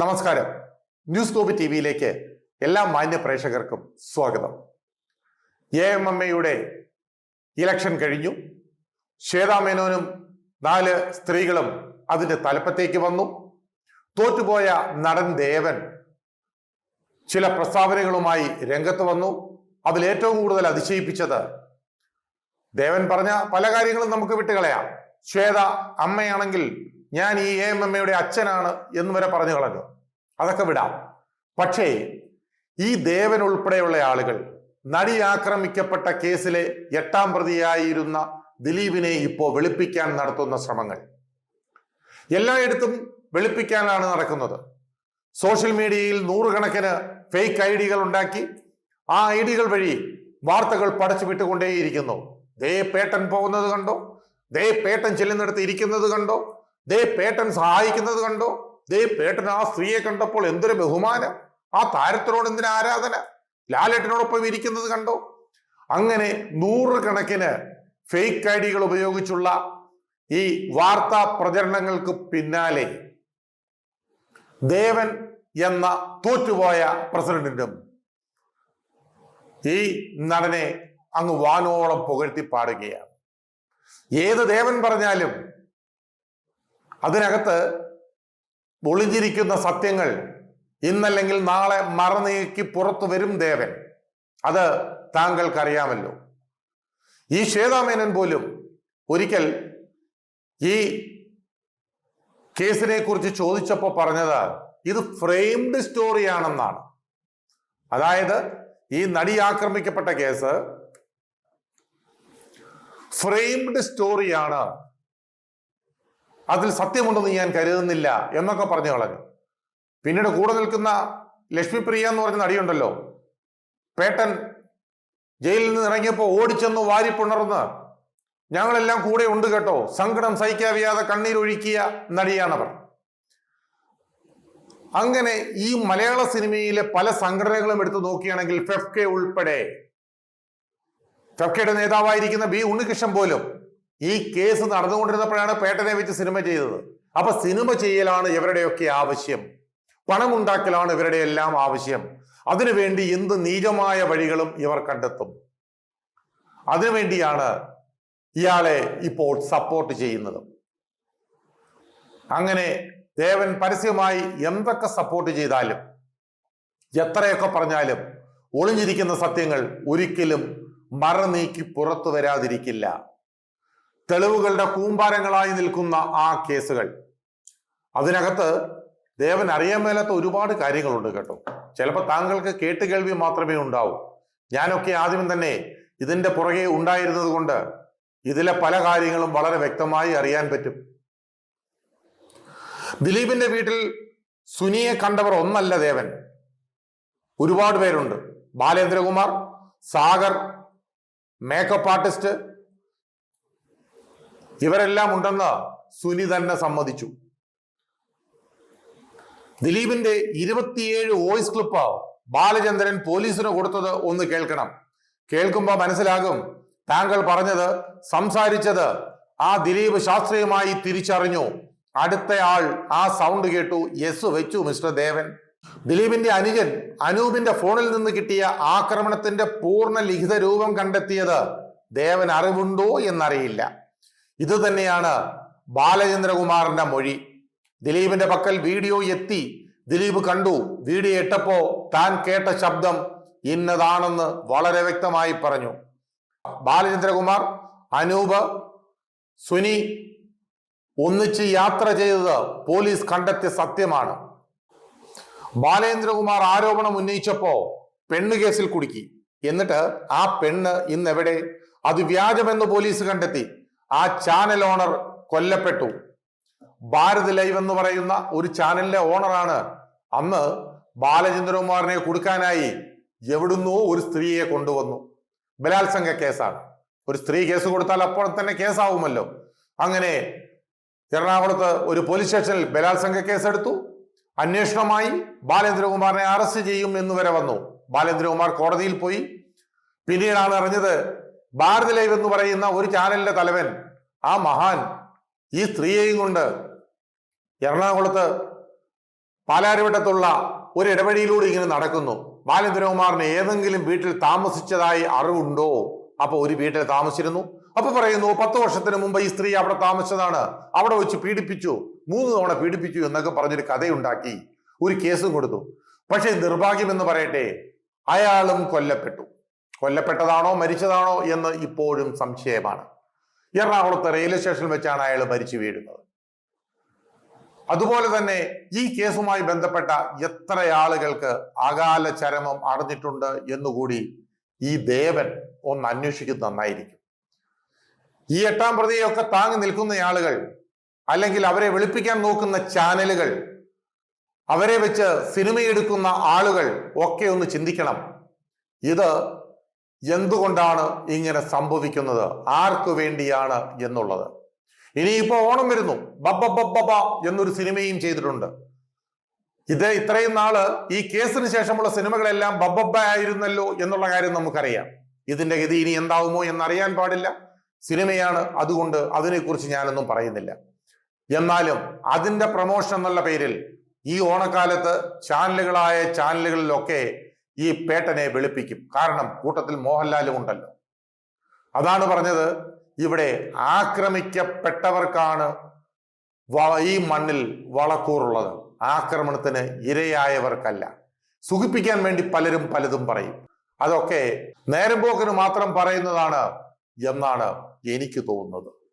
നമസ്കാരം. News കോബി T വിയിലേക്ക് എല്ലാ മാന്യ പ്രേക്ഷകർക്കും സ്വാഗതം. എ എം എം എയുടെ ഇലക്ഷൻ കഴിഞ്ഞു. ശ്വേതാമേനോനും നാല് സ്ത്രീകളും അതിന്റെ തലപ്പത്തേക്ക് വന്നു. തോറ്റുപോയ നടൻ ദേവൻ ചില പ്രസ്താവനകളുമായി രംഗത്ത് വന്നു. അതിൽ ഏറ്റവും കൂടുതൽ അതിശയിപ്പിച്ചത് ദേവൻ പറഞ്ഞ പല കാര്യങ്ങളും നമുക്ക് വിട്ടുകളയാം. ശ്വേത അമ്മയാണെങ്കിൽ ഞാൻ ഈ എ എം എമ്മയുടെ അച്ഛനാണ് എന്ന് വരെ പറഞ്ഞു കളഞ്ഞു. അതൊക്കെ വിടാം. പക്ഷേ ഈ ദേവൻ ഉൾപ്പെടെയുള്ള ആളുകൾ നടി ആക്രമിക്കപ്പെട്ട കേസിലെ എട്ടാം പ്രതിയായിരുന്ന ദിലീപിനെ ഇപ്പോൾ വെളുപ്പിക്കാൻ നടത്തുന്ന ശ്രമങ്ങൾ. എല്ലായിടത്തും വെളുപ്പിക്കാനാണ് നടക്കുന്നത്. സോഷ്യൽ മീഡിയയിൽ നൂറുകണക്കിന് ഫേക്ക് ഐ ഡികൾ ഉണ്ടാക്കി ആ ഐ ഡികൾ വഴി വാർത്തകൾ പടച്ചു വിട്ടുകൊണ്ടേയിരിക്കുന്നു ദേ പേട്ടൻ പോകുന്നത് കണ്ടോ? ദേ പേട്ടൻ ചെല്ലുന്നിടത്ത് ഇരിക്കുന്നത് കണ്ടോ? ദേ പേട്ടൻ സഹായിക്കുന്നത് കണ്ടോ? ദേ പേട്ടൻ ആ സ്ത്രീയെ കണ്ടപ്പോൾ എന്തൊരു ബഹുമാനം. ആ താരത്തിനോട് എന്തിനു ആരാധന? ലാലേട്ടനോടൊപ്പം ഇരിക്കുന്നത് കണ്ടോ? അങ്ങനെ നൂറുകണക്കിന് ഫേക്ക് ഐ ഡികൾ ഉപയോഗിച്ചുള്ള ഈ വാർത്താ പ്രചരണങ്ങൾക്ക് പിന്നാലെ ദേവൻ എന്ന തോറ്റുപോയ പ്രസിഡന്റിനും ഈ നടനെ അങ്ങ് വാനോളം പുകഴ്ത്തി പാടുകയാണ്. ഏത് ദേവൻ പറഞ്ഞാലും അതിനകത്ത് ഒളിഞ്ഞിരിക്കുന്ന സത്യങ്ങൾ ഇന്നല്ലെങ്കിൽ നാളെ മറനീക്കി പുറത്തു വരും ദേവൻ. അത് താങ്കൾക്കറിയാമല്ലോ. ഈ ശ്വേതാമേനൻ പോലും ഒരിക്കൽ ഈ കേസിനെ കുറിച്ച് ചോദിച്ചപ്പോൾ പറഞ്ഞത് ഇത് ഫ്രെയിംഡ് സ്റ്റോറിയാണെന്നാണ് അതായത് ഈ നടി ആക്രമിക്കപ്പെട്ട കേസ് ഫ്രെയിംഡ് സ്റ്റോറിയാണ്. അതിൽ സത്യമുണ്ടെന്ന് ഞാൻ കരുതുന്നില്ല എന്നൊക്കെ പറഞ്ഞു കളഞ്ഞു. പിന്നീട് കൂടെ നിൽക്കുന്ന ലക്ഷ്മിപ്രിയ എന്ന് പറഞ്ഞ നടിയുണ്ടല്ലോ. പേട്ടൻ ജയിലിൽ നിന്ന് ഇറങ്ങിയപ്പോൾ ഓടിച്ചെന്ന് വാരിപ്പുണർന്ന് ഞങ്ങളെല്ലാം കൂടെ ഉണ്ട് കേട്ടോ. സങ്കടം സഹിക്കാവിയാതെ കണ്ണീരൊഴുക്കിയ നടിയാണവർ. അങ്ങനെ ഈ മലയാള സിനിമയിലെ പല സംഘടനകളും എടുത്തു നോക്കുകയാണെങ്കിൽ ഫെഫ്കെ ഉൾപ്പെടെ ഫെഫ്കയുടെ നേതാവായിരിക്കുന്ന ബി ഉണ്ണികൃഷ്ണൻ പോലും ഈ കേസ് നടന്നുകൊണ്ടിരുന്നപ്പോഴാണ് പേട്ടനെ വെച്ച് സിനിമ ചെയ്തത്. അപ്പൊ സിനിമ ചെയ്യലാണ് ഇവരുടെയൊക്കെ ആവശ്യം. പണമുണ്ടാക്കലാണ് ഇവരുടെ എല്ലാം ആവശ്യം അതിനുവേണ്ടി എന്ത് നീചമായ വഴികളും ഇവർ കണ്ടെത്തും. അതിനുവേണ്ടിയാണ് ഇയാളെ ഇപ്പോൾ സപ്പോർട്ട് ചെയ്യുന്നത്. അങ്ങനെ ദേവൻ പരസ്യമായി എന്തൊക്കെ സപ്പോർട്ട് ചെയ്താലും എത്രയൊക്കെ പറഞ്ഞാലും ഒളിഞ്ഞിരിക്കുന്ന സത്യങ്ങൾ ഒരിക്കലും മറനീക്കി പുറത്തു വരാതിരിക്കില്ല. തെളിവുകളുടെ കൂമ്പാരങ്ങളായി നിൽക്കുന്ന ആ കേസുകൾ. അതിനകത്ത് ദേവൻ അറിയാൻ മേലാത്ത ഒരുപാട് കാര്യങ്ങളുണ്ട് കേട്ടോ. ചിലപ്പോൾ താങ്കൾക്ക് കേട്ട് കേൾവി മാത്രമേ ഉണ്ടാവൂ. ഞാനൊക്കെ ആദ്യം തന്നെ ഇതിന്റെ പുറകെ ഉണ്ടായിരുന്നത് കൊണ്ട് ഇതിലെ പല കാര്യങ്ങളും വളരെ വ്യക്തമായി അറിയാൻ പറ്റും. ദിലീപിന്റെ വീട്ടിൽ സുനിയെ കണ്ടവർ ഒന്നല്ല ദേവൻ. ഒരുപാട് പേരുണ്ട്. ബാലേന്ദ്രകുമാർ സാഗർ മേക്കപ്പ് ആർട്ടിസ്റ്റ് ഇവരെല്ലാം ഉണ്ടെന്ന് സുനി തന്നെ സമ്മതിച്ചു. ദിലീപിന്റെ ഇരുപത്തിയേഴ് വോയിസ് ക്ലിപ്പ് ബാലചന്ദ്രൻ പോലീസിന് കൊടുത്തത് ഒന്ന് കേൾക്കണം. കേൾക്കുമ്പോൾ മനസ്സിലാകും താങ്കൾ പറഞ്ഞത് സംസാരിച്ചത് ആ ദിലീപ് ശാസ്ത്രീയമായി തിരിച്ചറിഞ്ഞു. അടുത്ത ആൾ ആ സൗണ്ട് കേട്ടു. യെസ് വെച്ചു മിസ്റ്റർ ദേവൻ. ദിലീപിന്റെ അനുജൻ അനൂപിന്റെ ഫോണിൽ നിന്ന് കിട്ടിയ ആക്രമണത്തിന്റെ പൂർണ ലിഖിത രൂപം കണ്ടെത്തിയത് ദേവൻ അറിവുണ്ടോ എന്നറിയില്ല. ഇത് തന്നെയാണ് ബാലചന്ദ്രകുമാറിന്റെ മൊഴി. ദിലീപിന്റെ പക്കൽ വീഡിയോ എത്തി. ദിലീപ് കണ്ടു. വീഡിയോ ഇട്ടപ്പോ താൻ കേട്ട ശബ്ദം ഇന്നതാണെന്ന് വളരെ വ്യക്തമായി പറഞ്ഞു. ബാലചന്ദ്രകുമാർ അനൂപ് സുനി ഒന്നിച്ച് യാത്ര ചെയ്തത് പോലീസ് കണ്ടെത്തിയ സത്യമാണ്. ബാലേന്ദ്രകുമാർ ആരോപണം ഉന്നയിച്ചപ്പോ പെണ്ണ് കേസിൽ കുടുക്കി. എന്നിട്ട് ആ പെണ്ണ് ഇന്ന് എവിടെ അത് വ്യാജമെന്ന് പോലീസ് കണ്ടെത്തി. ആ ചാനൽ ഓണർ കൊല്ലപ്പെട്ടു. ഭാരത് ലൈവ് എന്ന് പറയുന്ന ഒരു ചാനലിന്റെ ഓണറാണ് അന്ന് ബാലചന്ദ്രകുമാറിനെ കൊടുക്കാനായി എവിടുന്നോ ഒരു സ്ത്രീയെ കൊണ്ടുവന്നു. ബലാത്സംഗ കേസാണ്. ഒരു സ്ത്രീ കേസ് കൊടുത്താൽ അപ്പോൾ തന്നെ കേസാവുമല്ലോ. അങ്ങനെ എറണാകുളത്ത് ഒരു പോലീസ് സ്റ്റേഷനിൽ ബലാത്സംഗ കേസെടുത്തു. അന്വേഷണമായി ബാലേന്ദ്രകുമാറിനെ അറസ്റ്റ് ചെയ്യും എന്ന് വരെ വന്നു. ബാലേന്ദ്രകുമാർ കോടതിയിൽ പോയി. പിന്നീടാണ് അറിഞ്ഞത് ഭാരത് ലൈവ് എന്ന് പറയുന്ന ഒരു ചാനലിന്റെ തലവൻ ആ മഹാൻ ഈ സ്ത്രീയെയും കൊണ്ട് എറണാകുളത്ത് പാലാരിവട്ടത്തുള്ള ഒരു ഇടവഴിയിലൂടെ ഇങ്ങനെ നടക്കുന്നു. ബാലേന്ദ്രകുമാറിന് ഏതെങ്കിലും വീട്ടിൽ താമസിച്ചതായി അറിവുണ്ടോ? അപ്പൊ ഒരു വീട്ടിൽ താമസിച്ചിരുന്നു. അപ്പൊ പറയുന്നു പത്ത് വർഷത്തിന് മുമ്പ് ഈ സ്ത്രീ അവിടെ താമസിച്ചതാണ്. അവിടെ വെച്ച് പീഡിപ്പിച്ചു. മൂന്ന് തവണ പീഡിപ്പിച്ചു എന്നൊക്കെ പറഞ്ഞൊരു കഥയുണ്ടാക്കി. ഒരു കേസും കൊടുത്തു. പക്ഷേ നിർഭാഗ്യം എന്ന് പറയട്ടെ അയാളും കൊല്ലപ്പെട്ടു. കൊല്ലപ്പെട്ടതാണോ മരിച്ചതാണോ എന്ന് ഇപ്പോഴും സംശയമാണ്. എറണാകുളത്ത് റെയിൽവേ സ്റ്റേഷനിൽ വെച്ചാണ് അയാൾ മരിച്ചു വീഴുന്നത്. അതുപോലെ തന്നെ ഈ കേസുമായി ബന്ധപ്പെട്ട എത്ര ആളുകൾക്ക് അകാല ചരമം അറിഞ്ഞിട്ടുണ്ട് എന്നുകൂടി ഈ ദേവൻ ഒന്ന് അന്വേഷിക്കുന്നത് നന്നായിരിക്കും. ഈ എട്ടാം പ്രതിയൊക്കെ താങ്ങി നിൽക്കുന്ന ആളുകൾ അല്ലെങ്കിൽ അവരെ വെളുപ്പിക്കാൻ നോക്കുന്ന ചാനലുകൾ അവരെ വെച്ച് സിനിമയെടുക്കുന്ന ആളുകൾ ഒക്കെ ഒന്ന് ചിന്തിക്കണം. ഇത് എന്തുകൊണ്ടാണ് ഇങ്ങനെ സംഭവിക്കുന്നത്? ആർക്കു വേണ്ടിയാണ് എന്നുള്ളത്. ഇനിയിപ്പോ ഓണം വരുന്നു. ബബ്ബ ബബ്ബ എന്നൊരു സിനിമയും ചെയ്തിട്ടുണ്ട്. ഇത് ഇത്രയും നാൾ ഈ കേസിന് ശേഷമുള്ള സിനിമകളെല്ലാം ബബ്ബബ്ബ ആയിരുന്നല്ലോ എന്നുള്ള കാര്യം നമുക്കറിയാം. ഇതിന്റെ ഗതി ഇനി എന്താവുമോ എന്നറിയാൻ പാടില്ല. സിനിമയാണ് അതുകൊണ്ട് അതിനെക്കുറിച്ച് ഞാനൊന്നും പറയുന്നില്ല. എന്നാലും അതിന്റെ പ്രൊമോഷൻ എന്നുള്ള പേരിൽ ഈ ഓണക്കാലത്ത് ചാനലുകളായ ചാനലുകളിലൊക്കെ ഈ പേട്ടനെ വെളുപ്പിക്കും. കാരണം കൂട്ടത്തിൽ മോഹൻലാലും ഉണ്ടല്ലോ. അതാണ് പറഞ്ഞത്. ഇവിടെ ആക്രമിക്കപ്പെട്ടവർക്കാണ് ഈ മണ്ണിൽ വളക്കൂറുള്ളത്. ആക്രമണത്തിന് ഇരയായവർക്കല്ല. സുഖിപ്പിക്കാൻ വേണ്ടി പലരും പലതും പറയും. അതൊക്കെ നേരം പോക്കിന് മാത്രം പറയുന്നതാണ് എന്നാണ് എനിക്ക് തോന്നുന്നത്.